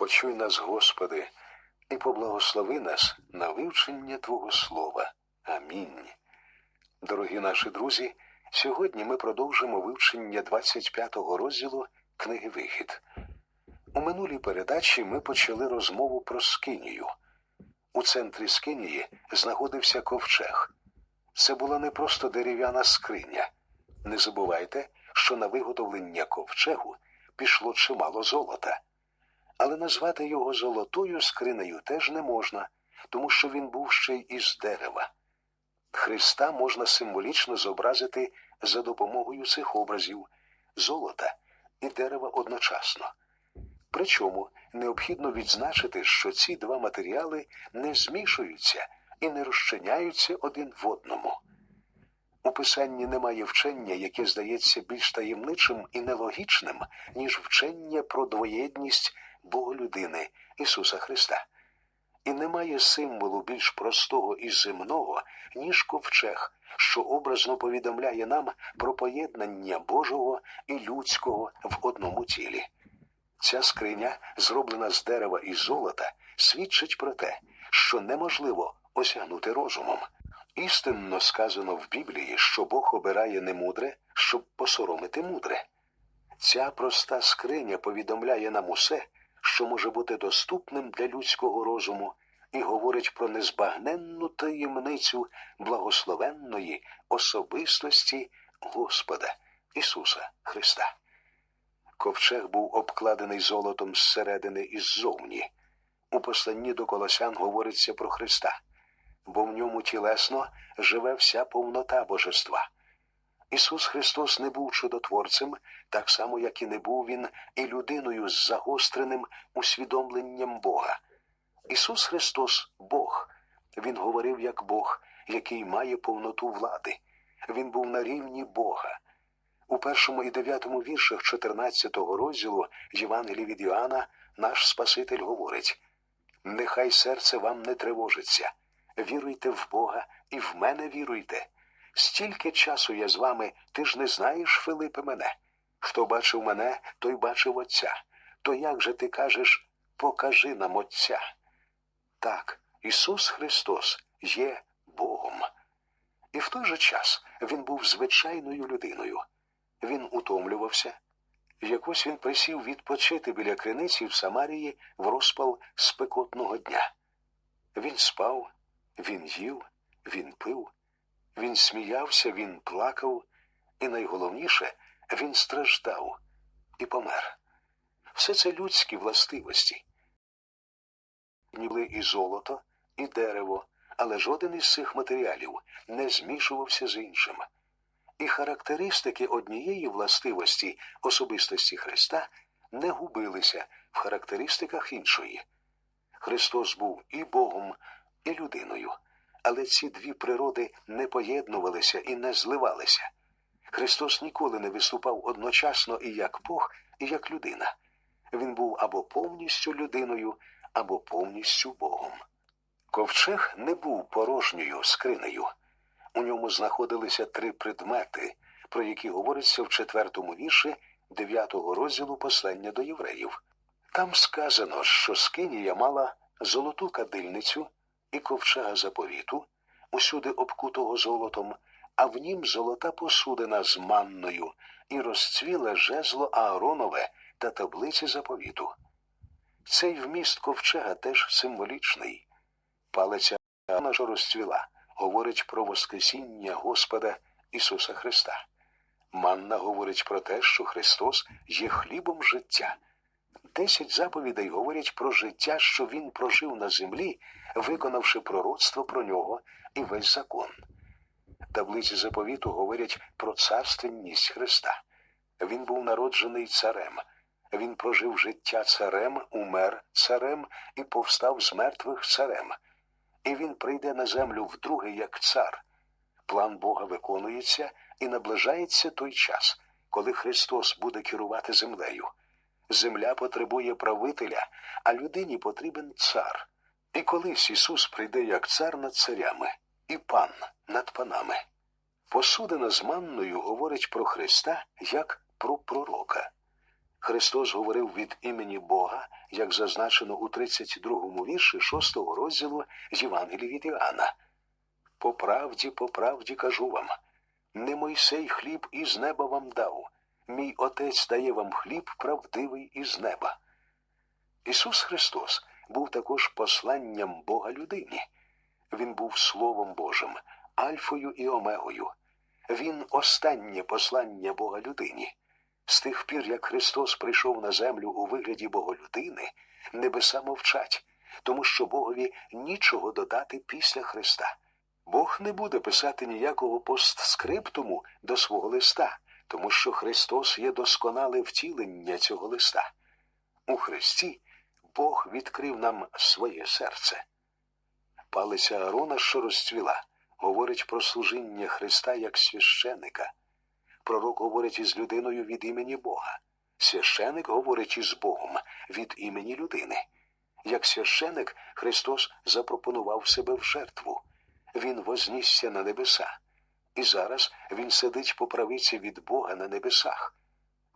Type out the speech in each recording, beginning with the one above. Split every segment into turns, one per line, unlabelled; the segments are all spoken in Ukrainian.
Почуй нас, Господи, і поблагослови нас на вивчення Твого Слова. Амінь. Дорогі наші друзі, сьогодні ми продовжимо вивчення 25-го розділу книги Вихід. У минулій передачі ми почали розмову про Скинію. У центрі Скинії знаходився ковчег. Це була не просто дерев'яна скриня. Не забувайте, що на виготовлення ковчегу пішло чимало золота. Але назвати його золотою скринею теж не можна, тому що він був ще й із дерева. Христа можна символічно зобразити за допомогою цих образів золота і дерева одночасно. Причому необхідно відзначити, що ці два матеріали не змішуються і не розчиняються один в одному. У писанні немає вчення, яке здається більш таємничим і нелогічним, ніж вчення про двоєдність Боголюдини Ісуса Христа. І немає символу більш простого і земного, ніж ковчег, що образно повідомляє нам про поєднання Божого і людського в одному тілі. Ця скриня, зроблена з дерева і золота, свідчить про те, що неможливо осягнути розумом. Істинно сказано в Біблії, що Бог обирає немудре, щоб посоромити мудре. Ця проста скриня повідомляє нам усе, що може бути доступним для людського розуму, і говорить про незбагненну таємницю благословенної особистості Господа Ісуса Христа. Ковчег був обкладений золотом зсередини і ззовні. У посланні до Колосян говориться про Христа, бо в ньому тілесно живе вся повнота божества. Ісус Христос не був чудотворцем, так само, як і не був Він і людиною з загостреним усвідомленням Бога. Ісус Христос Бог. Він говорив як Бог, який має повноту влади. Він був на рівні Бога. У першому і дев'ятому віршах 14-го розділу Євангелії від Йоанна наш Спаситель говорить Нехай серце вам не тривожиться, віруйте в Бога і в мене віруйте. Стільки часу я з вами, ти ж не знаєш, Филипе, мене. Хто бачив мене, той бачив Отця. То як же ти кажеш, покажи нам Отця? Так, Ісус Христос є Богом. І в той же час Він був звичайною людиною. Він утомлювався. Якось він присів відпочити біля криниці в Самарії в розпал спекотного дня. Він спав, він їв, він пив, він сміявся, він плакав, і найголовніше він страждав і помер. Все це людські властивості. Були і золото, і дерево, але жоден із цих матеріалів не змішувався з іншим. І характеристики однієї властивості особистості Христа не губилися в характеристиках іншої. Христос був і Богом, і людиною, але ці дві природи не поєднувалися і не зливалися. Христос ніколи не виступав одночасно і як Бог, і як людина. Він був або повністю людиною, або повністю Богом. Ковчег не був порожньою скринею. У ньому знаходилися три предмети, про які говориться в четвертому вірші дев'ятого розділу послання до євреїв. Там сказано, що Скинія мала золоту кадильницю і ковчега заповіту, усюди обкутого золотом, а в нім золота посудина з манною і розцвіле жезло Ааронове та таблиці заповіту. Цей вміст ковчега теж символічний. Палиця Аарона, що розцвіла, говорить про Воскресіння Господа Ісуса Христа. Манна говорить про те, що Христос є хлібом життя. Десять заповідей говорять про життя, що Він прожив на землі, виконавши пророцтво про нього і весь закон. Таблиці заповіту говорять про царственність Христа. Він був народжений царем. Він прожив життя царем, умер царем і повстав з мертвих царем. І він прийде на землю вдруге як цар. План Бога виконується і наближається той час, коли Христос буде керувати землею. Земля потребує правителя, а людині потрібен цар. І колись Ісус прийде як цар над царями і пан над панами. Посудина з манною говорить про Христа як про пророка. Христос говорив від імені Бога, як зазначено у 32-му вірші 6 розділу Євангелії від Іоанна. По правді, по правді кажу вам, не Мойсей хліб із неба вам дав, мій Отець дає вам хліб правдивий із неба. Ісус Христос був також посланням Бога людині. Він був Словом Божим, Альфою і Омегою. Він останнє послання Бога людині. З тих пір, як Христос прийшов на землю у вигляді Боголюдини, небеса мовчать, тому що Богові нічого додати після Христа. Бог не буде писати ніякого постскриптуму до свого листа, тому що Христос є досконале втілення цього листа. У Христі Бог відкрив нам своє серце. Палиця Аарона, що розцвіла, говорить про служіння Христа як священика. Пророк говорить із людиною від імені Бога. Священик говорить із Богом від імені людини. Як священик Христос запропонував себе в жертву. Він вознісся на небеса. І зараз Він сидить по правиці від Бога на небесах.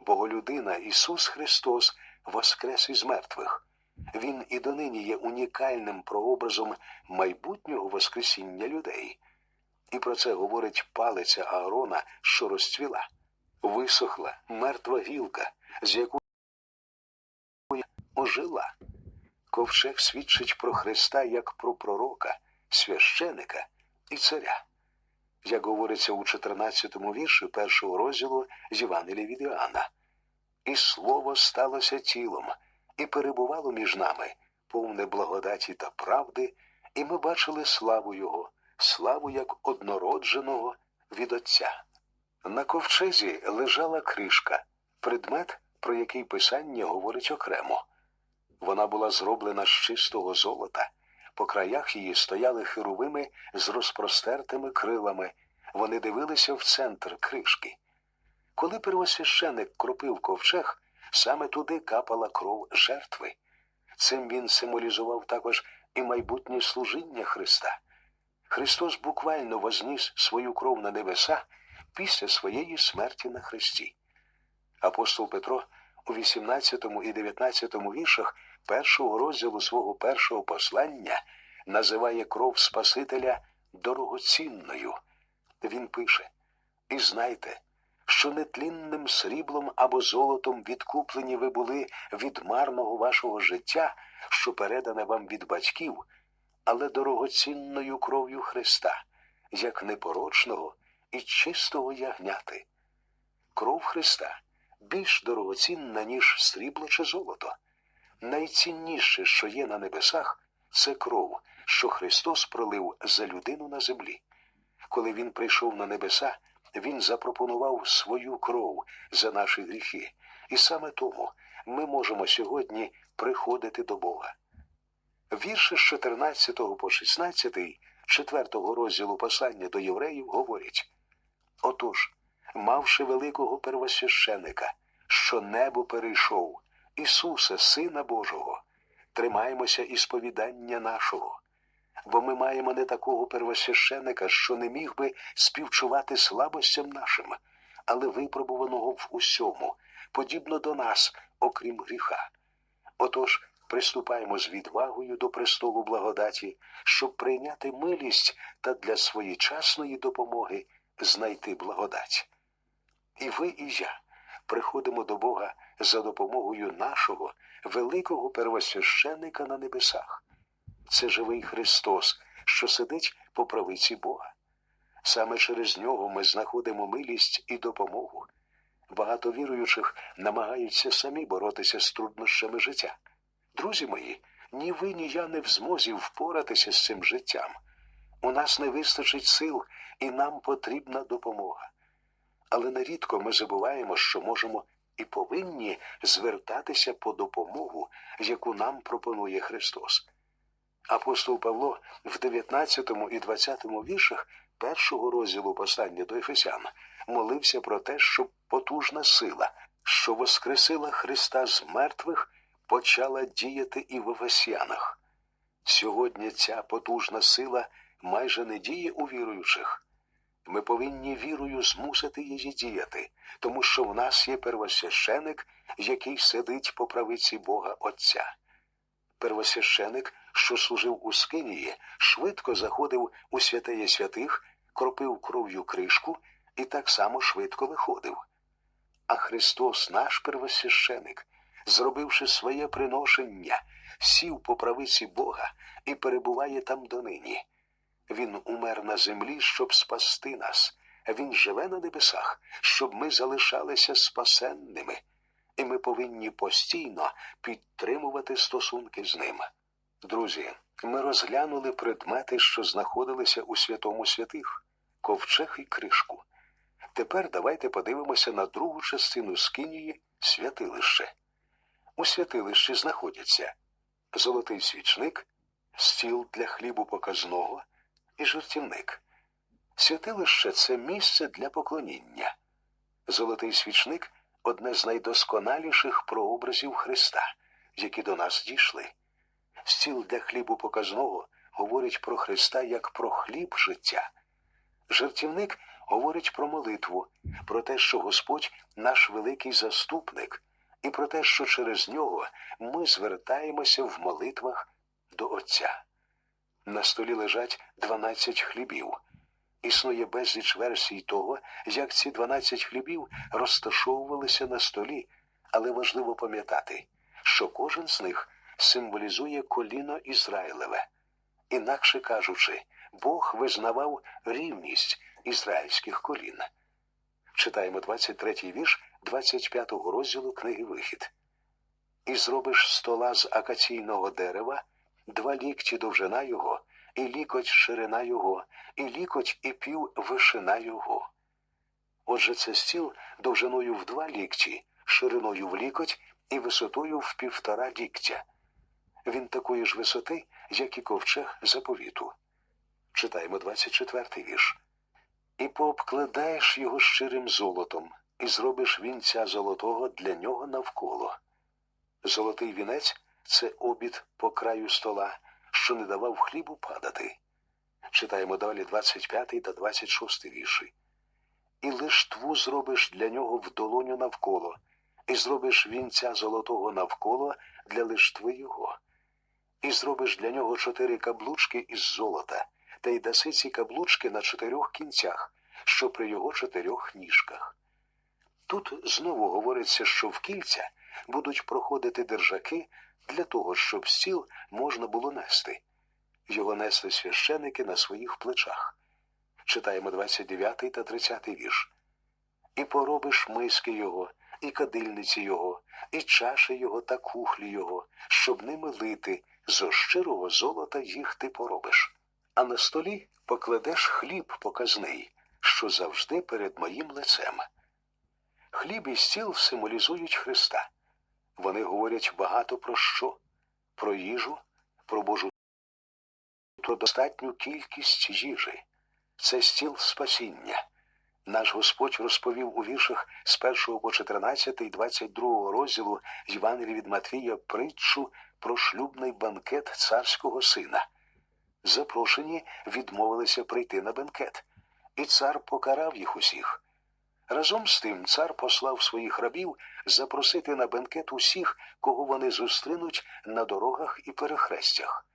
Боголюдина Ісус Христос воскрес із мертвих. Він і донині є унікальним прообразом майбутнього Воскресіння людей. І про це говорить палиця Аарона, що розцвіла. Висохла мертва гілка, з якої ожила. Ковчег свідчить про Христа як про пророка, священика і царя. Як говориться у 14-му вірші першого розділу з Євангелія від Іоанна. І слово сталося тілом, і перебувало між нами, повне благодаті та правди, і ми бачили славу Його, славу як однородженого від Отця. На ковчезі лежала кришка, предмет, про який писання говорить окремо. Вона була зроблена з чистого золота, по краях її стояли херовими з розпростертими крилами, вони дивилися в центр кришки. Коли первосвященик кропив ковчег, саме туди капала кров жертви. Цим він символізував також і майбутнє служіння Христа. Христос буквально возніс свою кров на небеса після своєї смерті на Христі. Апостол Петро у 18 і 19 віршах першого розділу свого першого послання називає кров Спасителя дорогоцінною. Він пише: І знайте, що нетлінним сріблом або золотом відкуплені ви були від марного вашого життя, що передане вам від батьків, але дорогоцінною кров'ю Христа, як непорочного і чистого ягняти. Кров Христа більш дорогоцінна, ніж срібло чи золото. Найцінніше, що є на небесах, це кров, що Христос пролив за людину на землі. Коли Він прийшов на небеса, Він запропонував свою кров за наші гріхи, і саме тому ми можемо сьогодні приходити до Бога. Вірші з 14 по 16, 4 розділу послання до євреїв говорять Отож, мавши великого первосвященика, що небо перейшов, Ісуса, Сина Божого, тримаємося ісповідання нашого, бо ми маємо не такого первосвященика, що не міг би співчувати слабостям нашим, але випробуваного в усьому, подібно до нас, окрім гріха. Отож, приступаємо з відвагою до престолу благодаті, щоб прийняти милість та для своєчасної допомоги знайти благодать. І ви, і я приходимо до Бога за допомогою нашого великого первосвященника на небесах. Це живий Христос, що сидить по правиці Бога. Саме через нього ми знаходимо милість і допомогу. Багато віруючих намагаються самі боротися з труднощами життя. Друзі мої, ні ви, ні я не в змозі впоратися з цим життям. У нас не вистачить сил, і нам потрібна допомога. Але нерідко ми забуваємо, що можемо і повинні звертатися по допомогу, яку нам пропонує Христос. Апостол Павло в 19 і 20 віршах першого розділу послання до Ефесян молився про те, щоб потужна сила, що воскресила Христа з мертвих, почала діяти і в Ефесянах. Сьогодні ця потужна сила майже не діє у віруючих. Ми повинні вірою змусити її діяти, тому що в нас є первосвященик, який сидить по правиці Бога Отця. Первосвященик, що служив у Скинії, швидко заходив у святеє святих, кропив кров'ю кришку і так само швидко виходив. А Христос, наш первосвященик, зробивши своє приношення, сів по правиці Бога і перебуває там донині. Він умер на землі, щоб спасти нас. Він живе на небесах, щоб ми залишалися спасенними, і ми повинні постійно підтримувати стосунки з ним. Друзі, ми розглянули предмети, що знаходилися у святому святих, ковчег і кришку. Тепер давайте подивимося на другу частину скинії святилище. У святилищі знаходяться золотий свічник, стіл для хлібу показного і жертівник. Святилище це місце для поклоніння. Золотий свічник одне з найдосконаліших прообразів Христа, які до нас дійшли. Стіл для хлібу показного говорить про Христа як про хліб життя. Жертівник говорить про молитву, про те, що Господь наш великий заступник, і про те, що через нього ми звертаємося в молитвах до Отця. На столі лежать 12 хлібів. Існує безліч версій того, як ці 12 хлібів розташовувалися на столі, але важливо пам'ятати, що кожен з них символізує коліно Ізраїлеве. Інакше кажучи, Бог визнавав рівність ізраїльських колін. Читаємо 23-й вірш 25-го розділу книги Вихід. І зробиш стола з акаційного дерева, два лікті довжина його, і лікоть ширина його, і лікоть і пів вишина його. Отже, це стіл довжиною в два лікті, шириною в лікоть і висотою в півтора ліктя. Він такої ж висоти, як і ковчег заповіту. Читаємо 24-й вірш. І пообкладаєш його щирим золотом, і зробиш вінця золотого для нього навколо. Золотий вінець це обід по краю стола, що не давав хлібу падати. Читаємо далі 25 та 26 вірші. І лиштву зробиш для нього в долоню навколо, і зробиш вінця золотого навколо для лиштви його, і зробиш для нього чотири каблучки із золота, та й даси ці каблучки на чотирьох кінцях, що при його чотирьох ніжках. Тут знову говориться, що в кільця будуть проходити держаки для того, щоб стіл можна було нести. Його несли священики на своїх плечах. Читаємо 29 та 30 вірш. І поробиш миски його, і кадильниці його, і чаші його та кухлі його, щоб ними лити, зо щирого золота їх ти поробиш. А на столі покладеш хліб показний, що завжди перед моїм лицем. Хліб і стіл символізують Христа. Вони говорять багато про що? Про їжу, про Божу про достатню кількість їжі. Це стіл спасіння. Наш Господь розповів у віршах з 1 по 14 і 22 розділу Євангелія від Матвія притчу про шлюбний банкет царського сина. Запрошені відмовилися прийти на бенкет, і цар покарав їх усіх. Разом з тим цар послав своїх рабів запросити на бенкет усіх, кого вони зустрінуть на дорогах і перехрестях.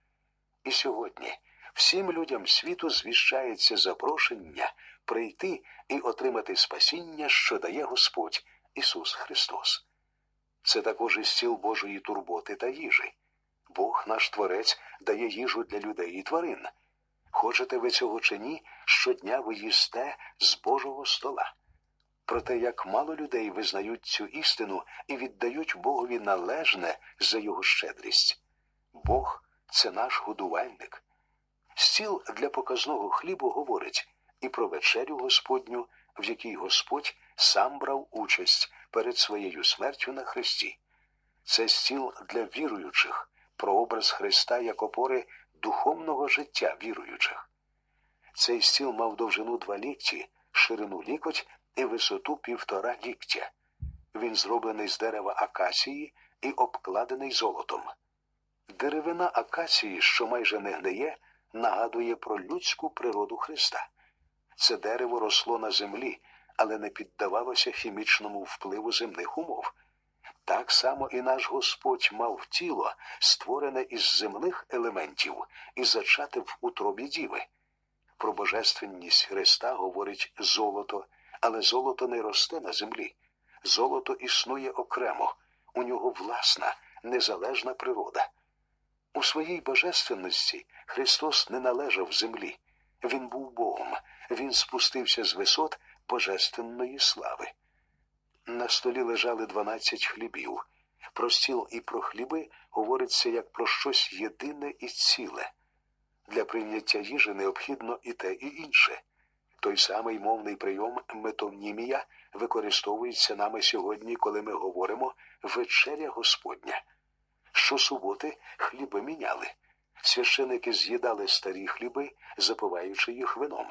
І сьогодні всім людям світу звіщається запрошення прийти і отримати спасіння, що дає Господь Ісус Христос. Це також і стіл Божої турботи та їжі. Бог наш Творець дає їжу для людей і тварин. Хочете ви цього чи ні, щодня ви їсте з Божого стола. Проте як мало людей визнають цю істину і віддають Богові належне за його щедрість. Бог це наш годувальник. Стіл для показного хлібу говорить і про вечерю Господню, в якій Господь сам брав участь перед своєю смертю на Христі. Це стіл для віруючих, прообраз Христа як опори духовного життя віруючих. Цей стіл мав довжину два лікті, ширину лікоть і висоту півтора ліктя. Він зроблений з дерева акації і обкладений золотом. Деревина акації, що майже не гниє, нагадує про людську природу Христа. це дерево росло на землі, але не піддавалося хімічному впливу земних умов. Так само і наш Господь мав тіло, створене із земних елементів і зачате в утробі діви. Про божественність Христа говорить золото, але золото не росте на землі. Золото існує окремо, у нього власна, незалежна природа. У своїй божественності Христос не належав землі. Він був Богом, він спустився з висот божественної слави. На столі лежали дванадцять хлібів. Про стіл і про хліби говориться як про щось єдине і ціле. Для прийняття їжі необхідно і те, і інше. Той самий мовний прийом метонімія використовується нами сьогодні, коли ми говоримо вечеря Господня. Щосуботи хліби міняли. Священики з'їдали старі хліби, запиваючи їх вином.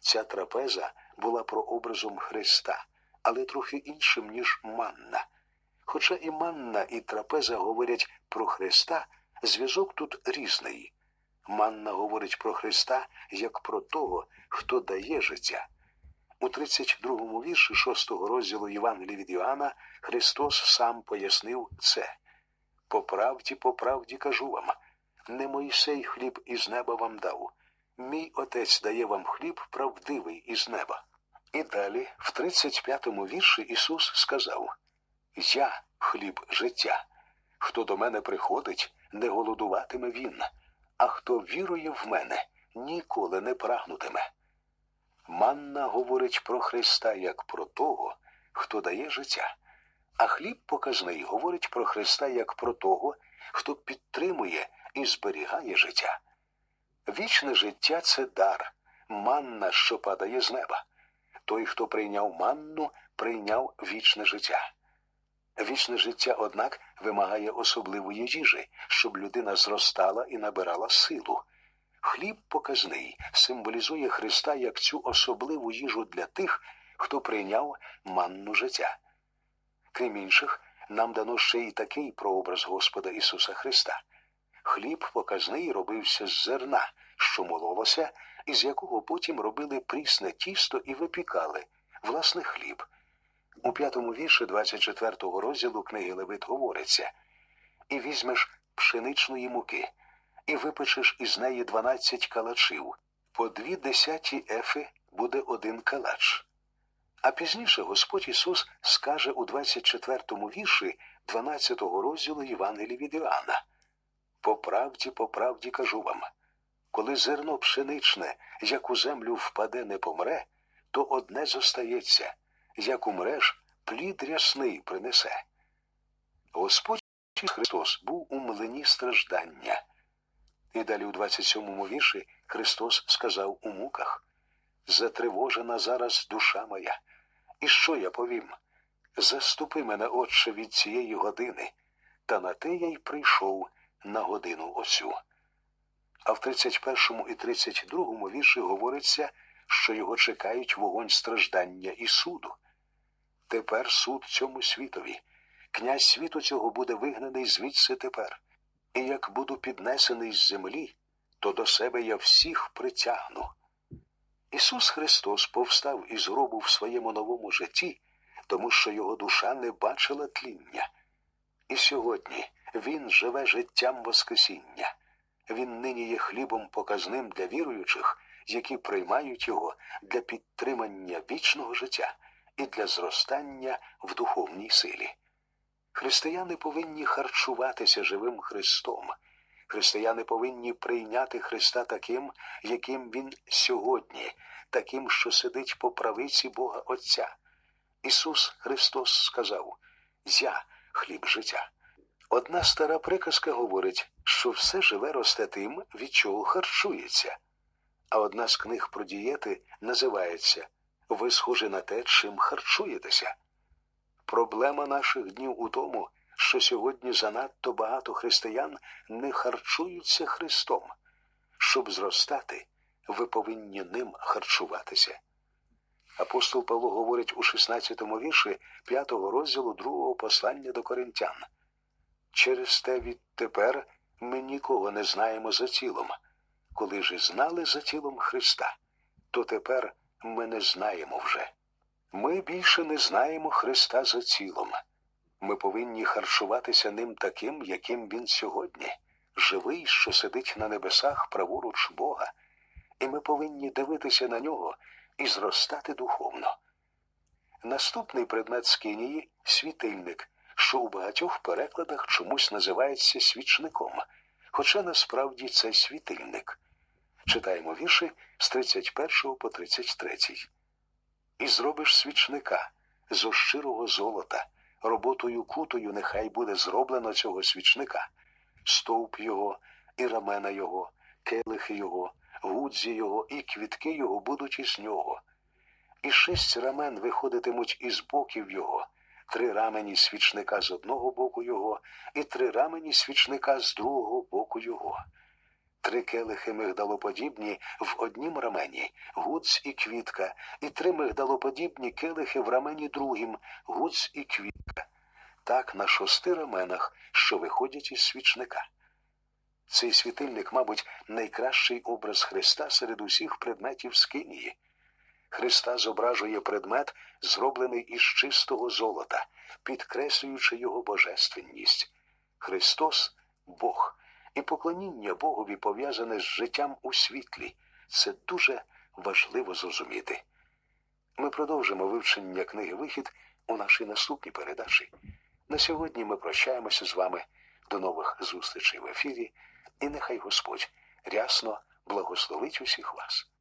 Ця трапеза була прообразом Христа, але трохи іншим, ніж манна. Хоча і манна, і трапеза говорять про Христа, зв'язок тут різний. Манна говорить про Христа як про того, хто дає життя. У 32-му вірші 6-го розділу Євангелія від Іоанна Христос сам пояснив це. По правді, по правді кажу вам, не Мойсей хліб із неба вам дав. Мій отець дає вам хліб правдивий із неба. І далі, в 35-му вірші, Ісус сказав: Я хліб життя. Хто до мене приходить, не голодуватиме він, а хто вірує в мене, ніколи не прагнутиме. Манна говорить про Христа як про того, хто дає життя, а хліб показний говорить про Христа як про того, хто підтримує і зберігає життя. Вічне життя це дар, манна, що падає з неба. Той, хто прийняв манну, прийняв вічне життя. Вічне життя, однак, вимагає особливої їжі, щоб людина зростала і набирала силу. Хліб показний символізує Христа як цю особливу їжу для тих, хто прийняв манну життя. Крім інших, нам дано ще й такий прообраз Господа Ісуса Христа. Хліб показний робився з зерна, що мололося, із якого потім робили прісне тісто і випікали, власне, хліб. У п'ятому вірші 24-го розділу книги Левит говориться І візьмеш пшеничної муки, і випечеш із неї дванадцять калачів, по дві десяті ефи буде один калач. А пізніше Господь Ісус скаже у 24-му вірші 12-го розділу Євангелії від Іоанна. По правді, по правді кажу вам, коли зерно пшеничне, як у землю впаде, не помре, то одне зостається, як умреш, плід рясний принесе. Господь Христос був у млині страждання. І далі у 27-му вірші Христос сказав у муках Затривожена зараз душа моя. І що я повім? Заступи мене, Отче, від цієї години, та на те я й прийшов на годину оцю. А в 31 і 32 вірші говориться, що його чекають вогонь страждання і суду. Тепер суд цьому світові. Князь світу цього буде вигнаний звідси тепер. І як буду піднесений з землі, то до себе я всіх притягну. Ісус Христос повстав із гробу в своєму новому житті, тому що його душа не бачила тління. І сьогодні Він живе життям Воскресіння. Він нині є хлібом показним для віруючих, які приймають його для підтримання вічного життя і для зростання в духовній силі. Християни повинні харчуватися живим Христом. Християни повинні прийняти Христа таким, яким Він сьогодні, таким, що сидить по правиці Бога Отця. Ісус Христос сказав Я хліб життя. Одна стара приказка говорить, що все живе росте тим, від чого харчується. А одна з книг про дієти називається Ви схожі на те, чим харчуєтеся. Проблема наших днів у тому, що сьогодні занадто багато християн не харчуються Христом. Щоб зростати, ви повинні ним харчуватися. Апостол Павло говорить у 16-му вірші 5-го розділу другого послання до коринтян. Через те відтепер ми нікого не знаємо за тілом. Коли ж і знали за тілом Христа, то тепер ми не знаємо вже. Ми більше не знаємо Христа за цілом. Ми повинні харчуватися ним таким, яким він сьогодні, живий, що сидить на небесах праворуч Бога, і ми повинні дивитися на нього і зростати духовно. Наступний предмет скинії світильник, що у багатьох перекладах чомусь називається свічником, хоча насправді це світильник. Читаємо вірші з 31 по 33. І зробиш свічника зо щирого золота, роботою кутою нехай буде зроблено цього свічника, стовп його, і рамена його, келихи його, гудзі його, і квітки його будуть із нього. І шість рамен виходитимуть із боків його, три рамені свічника з одного боку його, і три рамені свічника з другого боку його. Три келихи мигдалоподібні в однім рамені, гудз і квітка, і три мигдалоподібні келихи в рамені другім, гудз і квітка. Так на шости раменах, що виходять із свічника. Цей світильник, мабуть, найкращий образ Христа серед усіх предметів скинії. Христа зображує предмет, зроблений із чистого золота, підкреслюючи його божественність. Христос Бог, і поклоніння Богові пов'язане з життям у світлі. Це дуже важливо зрозуміти. Ми продовжимо вивчення книги Вихід у нашій наступній передачі. На сьогодні ми прощаємося з вами. До нових зустрічей в ефірі, і нехай Господь рясно благословить усіх вас.